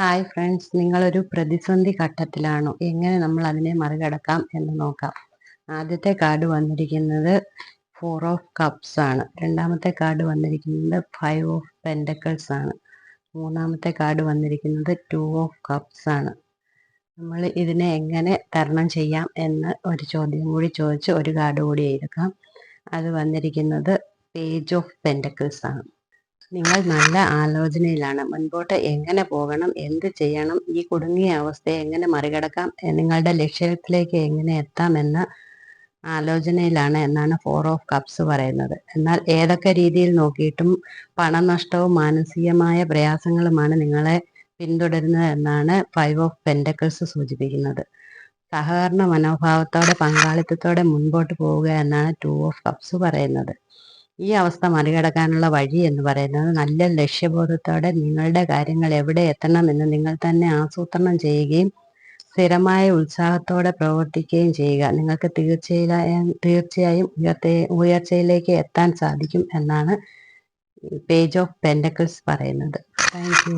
Hi friends നിങ്ങളൊരു പ്രതിസന്ധി ഘട്ടത്തിലാണോ? എങ്ങനെ നമ്മൾ അതിനെ മറികടക്കാം എന്ന് നോക്കാം. ആദ്യത്തെ കാർഡ് വന്നിരിക്കുന്നത് ഫോർ ഓഫ് കപ്സ് ആണ്. രണ്ടാമത്തെ കാർഡ് വന്നിരിക്കുന്നത് ഫൈവ് ഓഫ് പെൻഡക്കിൾസ് ആണ്. മൂന്നാമത്തെ കാർഡ് വന്നിരിക്കുന്നത് ടു ഓഫ് കപ്സ് ആണ്. നമ്മൾ ഇതിനെ എങ്ങനെ തരണം ചെയ്യാം എന്ന് ഒരു ചോദ്യം കൂടി ചോദിച്ച് ഒരു കാർഡ് കൂടി എടുക്കാം. അത് വന്നിരിക്കുന്നത് പേജ് ഓഫ് പെൻഡക്കിൾസ് ആണ്. നിങ്ങൾ നല്ല ആലോചനയിലാണ്. മുൻപോട്ട് എങ്ങനെ പോകണം? എന്ത് ചെയ്യണം? ഈ കുടുങ്ങിയ അവസ്ഥയെ എങ്ങനെ മറികടക്കാം? നിങ്ങളുടെ ലക്ഷ്യത്തിലേക്ക് എങ്ങനെ എത്താം എന്ന ആലോചനയിലാണ് എന്നാണ് ഫോർ ഓഫ് കപ്സ് പറയുന്നത്. എന്നാൽ ഏതൊക്കെ രീതിയിൽ നോക്കിയിട്ടും പണനഷ്ടവും മാനസികമായ പ്രയാസങ്ങളുമാണ് നിങ്ങളെ പിന്തുടരുന്നത് എന്നാണ് ഫൈവ് ഓഫ് പെൻഡക്കിൾസ് സൂചിപ്പിക്കുന്നത്. സഹകരണ മനോഭാവത്തോടെ പങ്കാളിത്തത്തോടെ മുൻപോട്ട് പോവുക എന്നാണ് ടു ഓഫ് കപ്സ് പറയുന്നത്. ഈ അവസ്ഥ മറികടക്കാനുള്ള വഴി എന്ന് പറയുന്നത് നല്ല ലക്ഷ്യബോധത്തോടെ നിങ്ങളുടെ കാര്യങ്ങൾ എവിടെ എത്തണമെന്ന് നിങ്ങൾ തന്നെ ആസൂത്രണം ചെയ്യുകയും സ്ഥിരമായ ഉത്സാഹത്തോടെ പ്രവർത്തിക്കുകയും ചെയ്യുക. നിങ്ങൾക്ക് തീർച്ചയായും തീർച്ചയായും ഉയർത്തെ ഉയർച്ചയിലേക്ക് എത്താൻ സാധിക്കും എന്നാണ് പേജ് ഓഫ് പെൻഡക്കിൾസ് പറയുന്നത്. താങ്ക്